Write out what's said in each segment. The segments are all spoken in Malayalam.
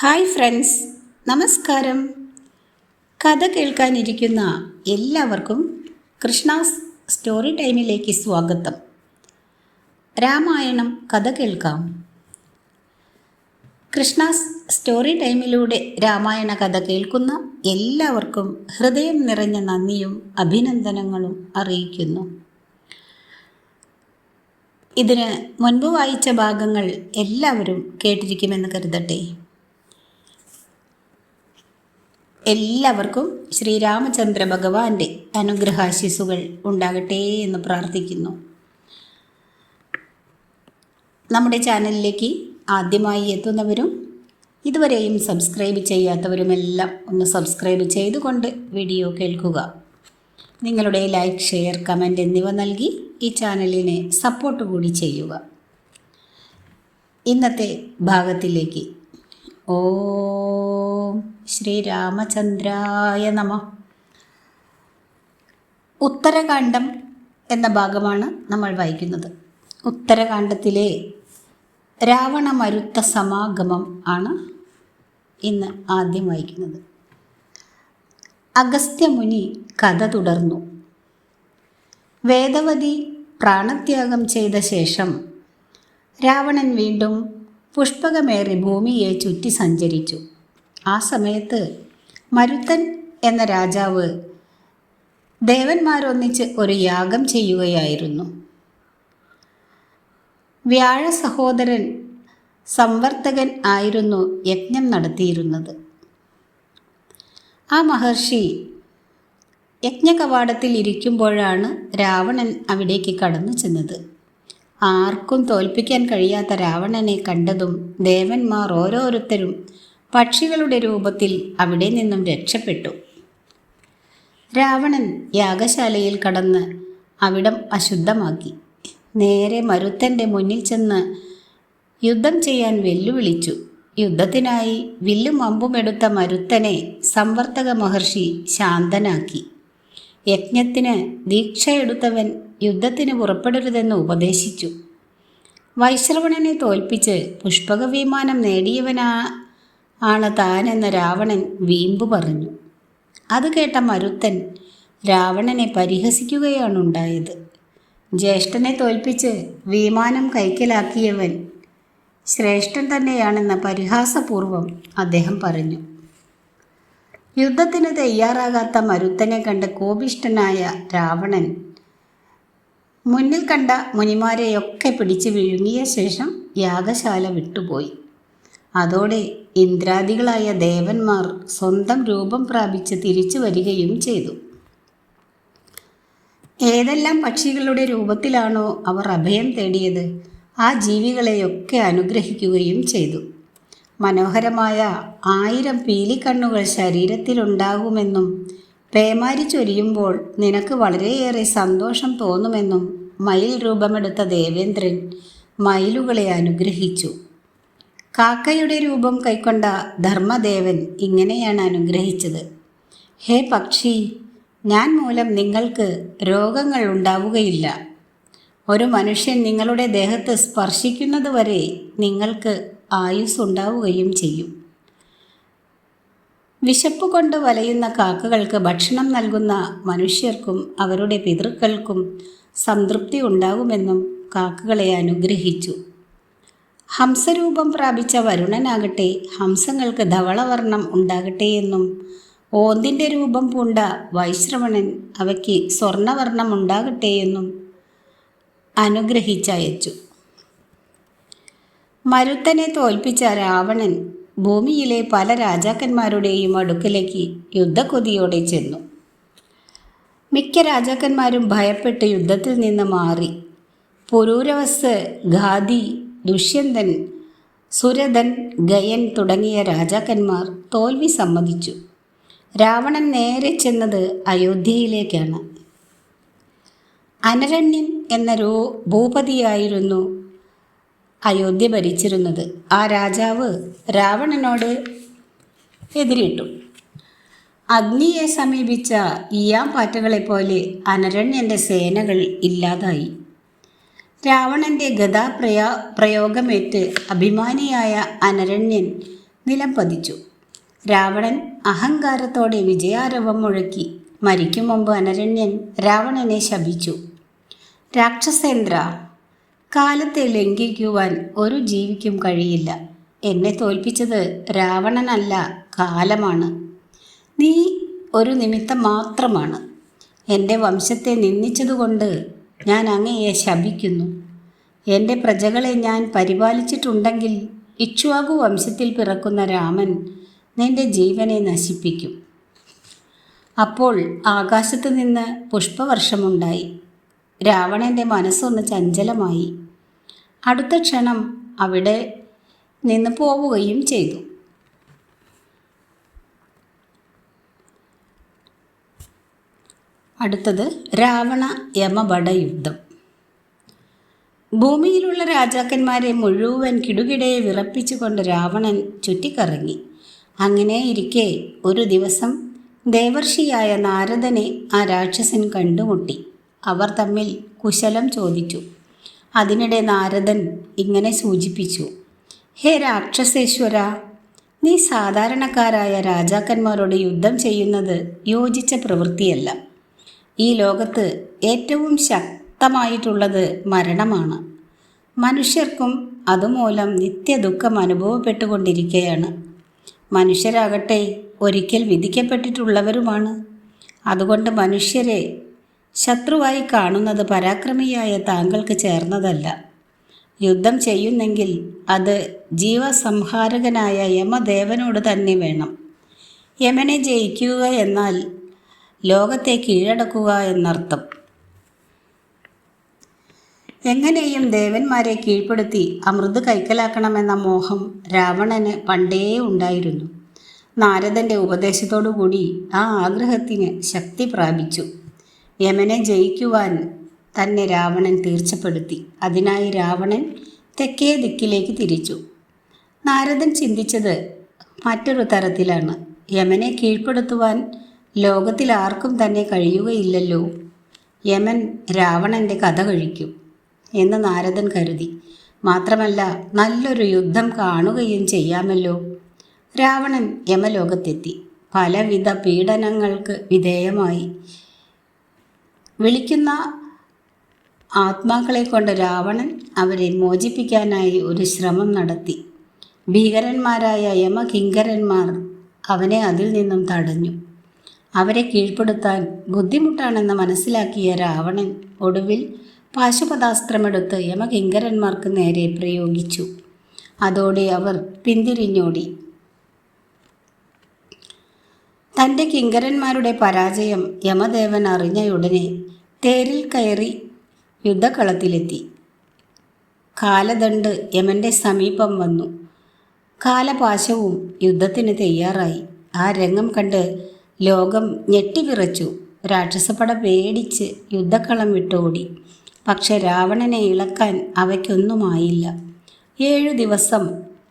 ഹായ് ഫ്രണ്ട്സ് നമസ്കാരം. കഥ കേൾക്കാനിരിക്കുന്ന എല്ലാവർക്കും കൃഷ്ണാസ് സ്റ്റോറി ടൈമിലേക്ക് സ്വാഗതം. രാമായണം കഥ കേൾക്കാം. കൃഷ്ണാസ് സ്റ്റോറി ടൈമിലൂടെ രാമായണ കഥ കേൾക്കുന്ന എല്ലാവർക്കും ഹൃദയം നിറഞ്ഞ നന്ദിയും അഭിനന്ദനങ്ങളും അറിയിക്കുന്നു. ഇതിന് മുൻപ് വായിച്ച ഭാഗങ്ങൾ എല്ലാവരും കേട്ടിരിക്കുമെന്ന് കരുതട്ടെ. എല്ലാവർക്കും ശ്രീരാമചന്ദ്ര ഭഗവാന്റെ അനുഗ്രഹാശിസുകൾ ഉണ്ടാകട്ടെ എന്ന് പ്രാർത്ഥിക്കുന്നു. നമ്മുടെ ചാനലിലേക്ക് ആദ്യമായി എത്തുന്നവരും ഇതുവരെയും സബ്സ്ക്രൈബ് ചെയ്യാത്തവരുമെല്ലാം ഒന്ന് സബ്സ്ക്രൈബ് ചെയ്തുകൊണ്ട് വീഡിയോ കേൾക്കുക. നിങ്ങളുടെ ലൈക്ക് ഷെയർ കമന്റ് എന്നിവ നൽകി ഈ ചാനലിനെ സപ്പോർട്ട് കൂടി ചെയ്യുക. ഇന്നത്തെ ഭാഗത്തിലേക്ക്. ഓം ശ്രീരാമചന്ദ്രായ നമ. ഉത്തരകാണ്ഡം എന്ന ഭാഗമാണ് നമ്മൾ വായിക്കുന്നത്. ഉത്തരകാണ്ഡത്തിലെ രാവണമരുത്ത സമാഗമം ആണ് ഇന്ന് ആദ്യം വായിക്കുന്നത്. അഗസ്ത്യമുനി കഥ തുടർന്നു. വേദവതി പ്രാണത്യാഗം ചെയ്ത ശേഷം രാവണൻ വീണ്ടും പുഷ്പകമേറി ഭൂമിയെ ചുറ്റി സഞ്ചരിച്ചു. ആ സമയത്ത് മരുത്തൻ എന്ന രാജാവ് ദേവന്മാരൊന്നിച്ച് ഒരു യാഗം ചെയ്യുകയായിരുന്നു. വ്യാഴ സഹോദരൻ സംവർത്തകൻ ആയിരുന്നു യജ്ഞം നടത്തിയിരുന്നത്. ആ മഹർഷി യജ്ഞകവാടത്തിൽ ഇരിക്കുമ്പോഴാണ് രാവണൻ അവിടേക്ക് കടന്നു ചെന്നത്. ആർക്കും തോൽപ്പിക്കാൻ കഴിയാത്ത രാവണനെ കണ്ടതും ദേവന്മാർ ഓരോരുത്തരും പക്ഷികളുടെ രൂപത്തിൽ അവിടെ നിന്നും രക്ഷപ്പെട്ടു. രാവണൻ യാഗശാലയിൽ കടന്ന് അവിടം അശുദ്ധമാക്കി. നേരെ മരുത്തന്റെ മുന്നിൽ ചെന്ന് യുദ്ധം ചെയ്യാൻ വെല്ലുവിളിച്ചു. യുദ്ധത്തിനായി വില്ലും അമ്പും എടുത്ത മരുത്തനെ സംവർത്തക മഹർഷി ശാന്തനാക്കി. യജ്ഞത്തിന് ദീക്ഷയെടുത്തവൻ യുദ്ധത്തിന് പുറപ്പെടരുതെന്ന് ഉപദേശിച്ചു. വൈശ്രവണനെ തോൽപ്പിച്ച് പുഷ്പക വിമാനം നേടിയവനാ ആണ് താനെന്ന് രാവണൻ വീമ്പു പറഞ്ഞു. അത് കേട്ട മരുത്തൻ രാവണനെ പരിഹസിക്കുകയാണ് ഉണ്ടായത്. ജ്യേഷ്ഠനെ തോൽപ്പിച്ച് വിമാനം കൈക്കലാക്കിയവൻ ശ്രേഷ്ഠൻ തന്നെയാണെന്ന പരിഹാസപൂർവം അദ്ദേഹം പറഞ്ഞു. യുദ്ധത്തിന് തയ്യാറാകാത്ത മരുത്തനെ കണ്ട് കോപിഷ്ടനായ രാവണൻ മുന്നിൽ കണ്ട മുനിമാരെയൊക്കെ പിടിച്ചു വിഴുങ്ങിയ ശേഷം യാഗശാല വിട്ടുപോയി. അതോടെ ഇന്ദ്രാദികളായ ദേവന്മാർ സ്വന്തം രൂപം പ്രാപിച്ച് തിരിച്ചു വരികയും ചെയ്തു. ഏതെല്ലാം പക്ഷികളുടെ രൂപത്തിലാണോ അവർ അഭയം തേടിയത് ആ ജീവികളെയൊക്കെ അനുഗ്രഹിക്കുകയും ചെയ്തു. മനോഹരമായ ആയിരം പീലിക്കണ്ണുകൾ ശരീരത്തിലുണ്ടാകുമെന്നും പേമാരി ചൊരിയുമ്പോൾ നിനക്ക് വളരെയേറെ സന്തോഷം തോന്നുമെന്നും മയിൽ രൂപമെടുത്ത ദേവേന്ദ്രൻ മയിലുകളെ അനുഗ്രഹിച്ചു. കാക്കയുടെ രൂപം കൈക്കൊണ്ട ധർമ്മദേവൻ ഇങ്ങനെയാണ് അനുഗ്രഹിച്ചത്. ഹേ പക്ഷി ഞാൻ മൂലം നിങ്ങൾക്ക് രോഗങ്ങൾ ഉണ്ടാവുകയില്ല. ഒരു മനുഷ്യൻ നിങ്ങളുടെ ദേഹത്ത് സ്പർശിക്കുന്നതുവരെ നിങ്ങൾക്ക് ആയുസ് ഉണ്ടാവുകയും ചെയ്യും. വിശപ്പ് കൊണ്ട് വലയുന്ന കാക്കകൾക്ക് ഭക്ഷണം നൽകുന്ന മനുഷ്യർക്കും അവരുടെ പിതൃക്കൾക്കും സംതൃപ്തി ഉണ്ടാകുമെന്നും കാക്കകളെ അനുഗ്രഹിച്ചു. ഹംസരൂപം പ്രാപിച്ച വരുണനാകട്ടെ ഹംസങ്ങൾക്ക് ധവളവർണം ഉണ്ടാകട്ടെ എന്നും. ഓന്തിന്റെ രൂപം പൂണ്ട വൈശ്രവണൻ അവയ്ക്ക് സ്വർണവർണം ഉണ്ടാകട്ടെ എന്നും അനുഗ്രഹിച്ചയച്ചു. മരുത്തനെ തോൽപ്പിച്ച രാവണൻ ഭൂമിയിലെ പല രാജാക്കന്മാരുടെയും അടുക്കിലേക്ക് യുദ്ധക്കൊതിയോടെ ചെന്നു. മിക്ക രാജാക്കന്മാരും ഭയപ്പെട്ട് യുദ്ധത്തിൽ നിന്ന് മാറി. പുരൂരവസ് ഖാദി ദുഷ്യന്തൻ സുരതൻ ഗയൻ തുടങ്ങിയ രാജാക്കന്മാർ തോൽവി സമ്മതിച്ചു. രാവണൻ നേരെ ചെന്നത് അയോധ്യയിലേക്കാണ്. അനരണ്യൻ എന്ന രൂ ഭൂപതിയായിരുന്നു അയോധ്യ ഭരിച്ചിരുന്നത്. ആ രാജാവ് രാവണനോട് എതിരിട്ടു. അഗ്നിയെ സമീപിച്ച ഈയാമ്പാറ്റകളെപ്പോലെ അനരണ്യന്റെ സേനകൾ ഇല്ലാതായി. രാവണന്റെ ഗതാപ്രയാ പ്രയോഗമേറ്റ് അഭിമാനിയായ അനരണ്യൻ നിലം പതിച്ചു രാവണൻ അഹങ്കാരത്തോടെ വിജയാരവം മുഴക്കി. മരിക്കും മുമ്പ് അനരണ്യൻ രാവണനെ ശപിച്ചു. രാക്ഷസേന്ദ്ര കാലത്തെ ലംഘിക്കുവാൻ ഒരു ജീവിക്കും കഴിയില്ല. എന്നെ തോൽപ്പിച്ചത് രാവണനല്ല കാലമാണ്. നീ ഒരു നിമിത്തം മാത്രമാണ്. എന്റെ വംശത്തെ നിന്ദിച്ചതുകൊണ്ട് ഞാൻ അങ്ങയെ ശപിക്കുന്നു. എന്റെ പ്രജകളെ ഞാൻ പരിപാലിച്ചിട്ടുണ്ടെങ്കിൽ ഇക്ഷ്വാകു വംശത്തിൽ പിറക്കുന്ന രാമൻ നിന്റെ ജീവനെ നശിപ്പിക്കും. അപ്പോൾ ആകാശത്ത് നിന്ന് പുഷ്പവർഷമുണ്ടായി. രാവണന്റെ മനസ്സൊന്ന് ചഞ്ചലമായി. അടുത്ത ക്ഷണം അവിടെ നിന്ന് പോവുകയും ചെയ്തു. അടുത്തത് രാവണ യമഭട യുദ്ധം ഭൂമിയിലുള്ള രാജാക്കന്മാരെ മുഴുവൻ കിടുകിടയെ വിറപ്പിച്ചുകൊണ്ട് രാവണൻ ചുറ്റിക്കറങ്ങി. അങ്ങനെ ഇരിക്കെ ഒരു ദിവസം ദേവർഷിയായ നാരദനെ ആ രാക്ഷസൻ കണ്ടുമുട്ടി. അവർ തമ്മിൽ കുശലം ചോദിച്ചു. അതിനിടെ നാരദൻ ഇങ്ങനെ സൂചിപ്പിച്ചു. ഹേ രാക്ഷസേശ്വര നീ സാധാരണക്കാരായ രാജാക്കന്മാരോട് യുദ്ധം ചെയ്യുന്നത് യോജിച്ച പ്രവൃത്തിയല്ല. ഈ ലോകത്ത് ഏറ്റവും ശക്തമായിട്ടുള്ളത് മരണമാണ്. മനുഷ്യർക്കും അതുമൂലം നിത്യദുഃഖം അനുഭവപ്പെട്ടുകൊണ്ടിരിക്കുകയാണ് മനുഷ്യരാകട്ടെ ഒരിക്കൽ വിധിക്കപ്പെട്ടിട്ടുള്ളവരുമാണ്. അതുകൊണ്ട് മനുഷ്യരെ ശത്രുവായി കാണുന്നത് പരാക്രമിയായ താങ്കൾക്ക് ചേർന്നതല്ല. യുദ്ധം ചെയ്യുന്നെങ്കിൽ അത് ജീവസംഹാരകനായ യമദേവനോട് തന്നെ വേണം. യമനെ ജയിക്കുക എന്നാൽ ലോകത്തെ കീഴടക്കുക എന്നർത്ഥം. എങ്ങനെയും ദേവന്മാരെ കീഴ്പ്പെടുത്തി അമൃത് കൈക്കലാക്കണമെന്ന മോഹം രാവണന് പണ്ടേ ഉണ്ടായിരുന്നു. നാരദന്റെ ഉപദേശത്തോടുകൂടി ആ ആഗ്രഹത്തിന് ശക്തി പ്രാപിച്ചു. യമനെ ജയിക്കുവാൻ തന്നെ രാവണൻ തീർച്ചപ്പെടുത്തി. അതിനായി രാവണൻ തെക്കേ ദിക്കിലേക്ക് തിരിച്ചു. നാരദൻ ചിന്തിച്ചത് മറ്റൊരു തരത്തിലാണ്. യമനെ കീഴ്പ്പെടുത്തുവാൻ ലോകത്തിൽ ആർക്കും തന്നെ കഴിയുകയില്ലല്ലോ. യമൻ രാവണന്റെ കഥ കഴിക്കും എന്ന് നാരദൻ കരുതി. മാത്രമല്ല നല്ലൊരു യുദ്ധം കാണുകയും ചെയ്യാമല്ലോ. രാവണൻ യമലോകത്തെത്തി. പലവിധ പീഡനങ്ങൾക്ക് വിധേയമായി. വിളിക്കുന്ന ആത്മാക്കളെ കൊണ്ട് രാവണൻ അവരെ മോചിപ്പിക്കാനായി ഒരു ശ്രമം നടത്തി. ഭീകരന്മാരായ യമകിങ്കരന്മാർ അവനെ അതിൽ നിന്നും തടഞ്ഞു. അവരെ കീഴ്പ്പെടുത്താൻ ബുദ്ധിമുട്ടാണെന്ന് മനസ്സിലാക്കിയ രാവണൻ ഒടുവിൽ പാശുപതാസ്ത്രമെടുത്ത് യമകിങ്കരന്മാർക്ക് നേരെ പ്രയോഗിച്ചു. അതോടെ അവർ പിന്തിരിഞ്ഞോടി. തന്റെ കിങ്കരന്മാരുടെ പരാജയം യമദേവൻ അറിഞ്ഞയുടനെ തേരിൽ കയറി യുദ്ധക്കളത്തിലെത്തി. കാലദണ്ഡ് യമന്റെ സമീപം വന്നു. കാലപാശവും യുദ്ധത്തിന് തയ്യാറായി. ആ രംഗം കണ്ട് ലോകം ഞെട്ടിവിറച്ചു. രാക്ഷസപ്പട പേടിച്ച് യുദ്ധക്കളം വിട്ടോടി. പക്ഷെ രാവണനെ ഇളക്കാൻ അവയ്ക്കൊന്നുമായില്ല. ഏഴു ദിവസം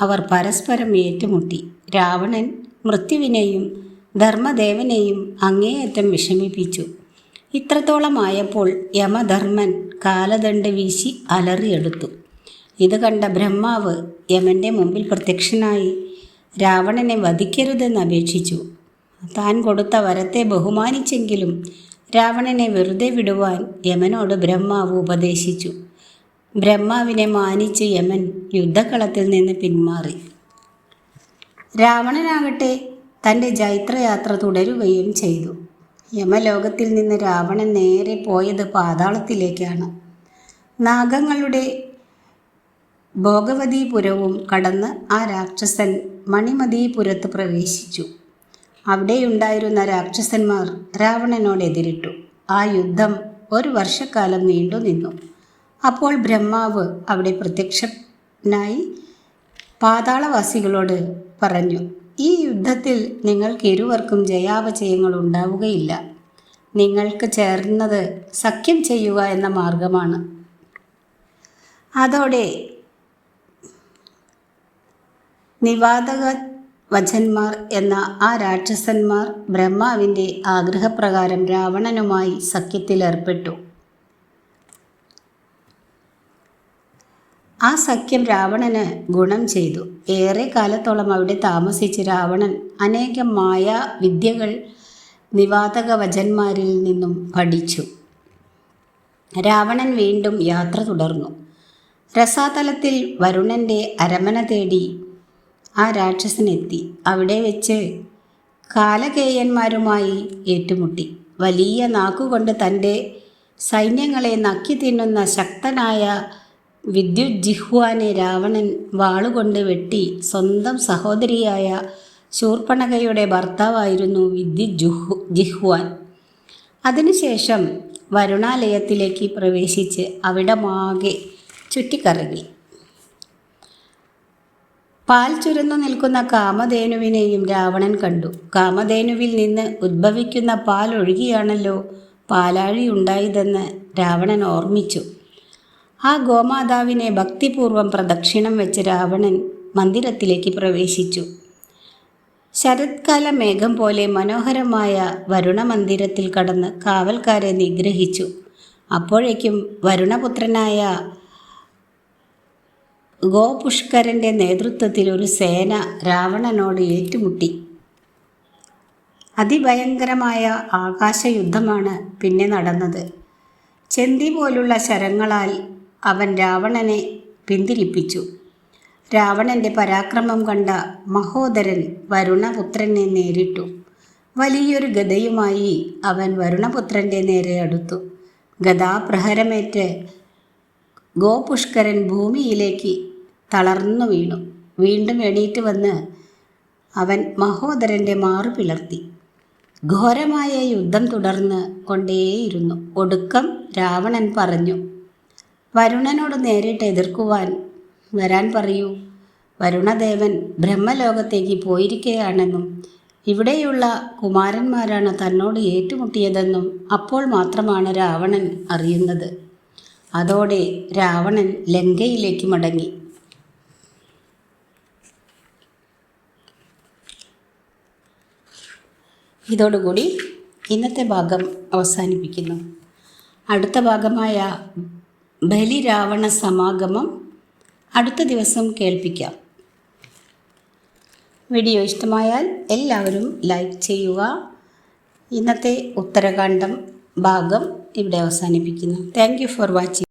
അവർ പരസ്പരം ഏറ്റുമുട്ടി. രാവണൻ മൃത്യുവിനെയും ധർമ്മദേവനെയും അങ്ങേയറ്റം വിഷമിപ്പിച്ചു. ഇത്രത്തോളമായപ്പോൾ യമധർമ്മൻ കാലദണ്ഡ് വീശി അലറിയെടുത്തു. ഇത് കണ്ട ബ്രഹ്മാവ് യമന്റെ മുമ്പിൽ പ്രത്യക്ഷനായി രാവണനെ വധിക്കരുതെന്ന് അപേക്ഷിച്ചു. താൻ കൊടുത്ത വരത്തെ ബഹുമാനിച്ചെങ്കിലും രാവണനെ വെറുതെ വിടുവാൻ യമനോട് ബ്രഹ്മാവ് ഉപദേശിച്ചു. ബ്രഹ്മാവിനെ മാനിച്ച് യമൻ യുദ്ധക്കളത്തിൽ നിന്ന് പിന്മാറി. രാവണനാകട്ടെ തന്റെ ജൈത്രയാത്ര തുടരുകയും ചെയ്തു. യമലോകത്തിൽ നിന്ന് രാവണൻ നേരെ പോയത് പാതാളത്തിലേക്കാണ്. നാഗങ്ങളുടെ ഭോഗവതീപുരവും കടന്ന് ആ രാക്ഷസൻ മണിമതീപുരത്ത് പ്രവേശിച്ചു. അവിടെയുണ്ടായിരുന്ന രാക്ഷസന്മാർ രാവണനോട് എതിരിട്ടു. ആ യുദ്ധം ഒരു വർഷക്കാലം നീണ്ടു നിന്നു. അപ്പോൾ ബ്രഹ്മാവ് അവിടെ പ്രത്യക്ഷനായി പാതാളവാസികളോട് പറഞ്ഞു ഈ യുദ്ധത്തിൽ നിങ്ങൾക്ക് ഇരുവർക്കും ജയാപജയങ്ങൾ ഉണ്ടാവുകയില്ല. നിങ്ങൾക്ക് ചേർന്നത് സഖ്യം ചെയ്യുക എന്ന മാർഗമാണ്. അതോടെ നിവാതക വചന്മാർ എന്ന ആ രാക്ഷസന്മാർ ബ്രഹ്മാവിന്റെ ആഗ്രഹപ്രകാരം രാവണനുമായി സഖ്യത്തിലേർപ്പെട്ടു. ആ സഖ്യം രാവണന് ഗുണം ചെയ്തു. ഏറെ കാലത്തോളം അവിടെ താമസിച്ച് രാവണൻ അനേകം മായ വിദ്യകൾ നിവാതക വചന്മാരിൽ നിന്നും പഠിച്ചു. രാവണൻ വീണ്ടും യാത്ര തുടർന്നു. രസാതലത്തിൽ വരുണന്റെ അരമന തേടി ആ രാക്ഷസനെത്തി. അവിടെ വെച്ച് കാലകേയന്മാരുമായി ഏറ്റുമുട്ടി. വലിയ നാക്കുകൊണ്ട് തന്റെ സൈന്യങ്ങളെ നക്കി തിന്നുന്ന ശക്തനായ വിദ്യുത് ജിഹ്വാനെ രാവണൻ വാളുകൊണ്ട് വെട്ടി സ്വന്തം സഹോദരിയായ ശൂർപ്പണകയുടെ ഭർത്താവായിരുന്നു വിദ്യുത് ജുഹു ജിഹ്വാൻ. അതിനുശേഷം വരുണാലയത്തിലേക്ക് പ്രവേശിച്ച് അവിടമാകെ ചുറ്റിക്കറങ്ങി. പാൽ ചുരന്നു നിൽക്കുന്ന കാമധേനുവിനെയും രാവണൻ കണ്ടു. കാമധേനുവിൽ നിന്ന് ഉദ്ഭവിക്കുന്ന പാൽ ഒഴുകിയാണല്ലോ പാലാഴി ഉണ്ടായതെന്ന് രാവണൻ ഓർമ്മിച്ചു. ആ ഗോമാതാവിനെ ഭക്തിപൂർവം പ്രദക്ഷിണം വെച്ച് രാവണൻ മന്ദിരത്തിലേക്ക് പ്രവേശിച്ചു. ശരത്കാല മേഘം പോലെ മനോഹരമായ വരുണമന്ദിരത്തിൽ കടന്ന് കാവൽക്കാരെ നിഗ്രഹിച്ചു. അപ്പോഴേക്കും വരുണപുത്രനായ ഗോപുഷ്കരന്റെ നേതൃത്വത്തിൽ ഒരു സേന രാവണനോട് ഏറ്റുമുട്ടി. അതിഭയങ്കരമായ ആകാശയുദ്ധമാണ് പിന്നെ നടന്നത്. ചെന്തി പോലുള്ള ശരങ്ങളാൽ അവൻ രാവണനെ പിന്തിരിപ്പിച്ചു. രാവണന്റെ പരാക്രമം കണ്ട മഹോദരൻ വരുണപുത്രനെ നേരിട്ടു. വലിയൊരു ഗതയുമായി അവൻ വരുണപുത്രന്റെ നേരെ അടുത്തു. ഗതാപ്രഹരമേറ്റ് ഗോപുഷ്കരൻ ഭൂമിയിലേക്ക് തളർന്നു വീണു. വീണ്ടും എണീറ്റ് വന്ന് അവൻ മഹോദരന്റെ മാറു പിളർത്തി. ഘോരമായ യുദ്ധം തുടർന്ന് കൊണ്ടേയിരുന്നു. ഒടുക്കം രാവണൻ പറഞ്ഞു വരുണനോട് നേരിട്ട് എതിർക്കുവാൻ വരാൻ പറയൂ. വരുണദേവൻ ബ്രഹ്മലോകത്തേക്ക് പോയിരിക്കുകയാണെന്നും ഇവിടെയുള്ള കുമാരന്മാരാണ് തന്നോട് ഏറ്റുമുട്ടിയതെന്നും അപ്പോൾ മാത്രമാണ് രാവണൻ അറിയുന്നത്. അതോടെ രാവണൻ ലങ്കയിലേക്ക് മടങ്ങി. ഇതോടുകൂടി ഇന്നത്തെ ഭാഗം അവസാനിപ്പിക്കുന്നു. അടുത്ത ഭാഗമായ ബലിരാവണ സമാഗമം അടുത്ത ദിവസം കേൾപ്പിക്കാം. വീഡിയോ ഇഷ്ടമായാൽ എല്ലാവരും ലൈക്ക് ചെയ്യുക. ഇന്നത്തെ ഉത്തരകാണ്ഡം ഭാഗം ഇവിടെ അവസാനിപ്പിക്കുന്നു. Thank for watching.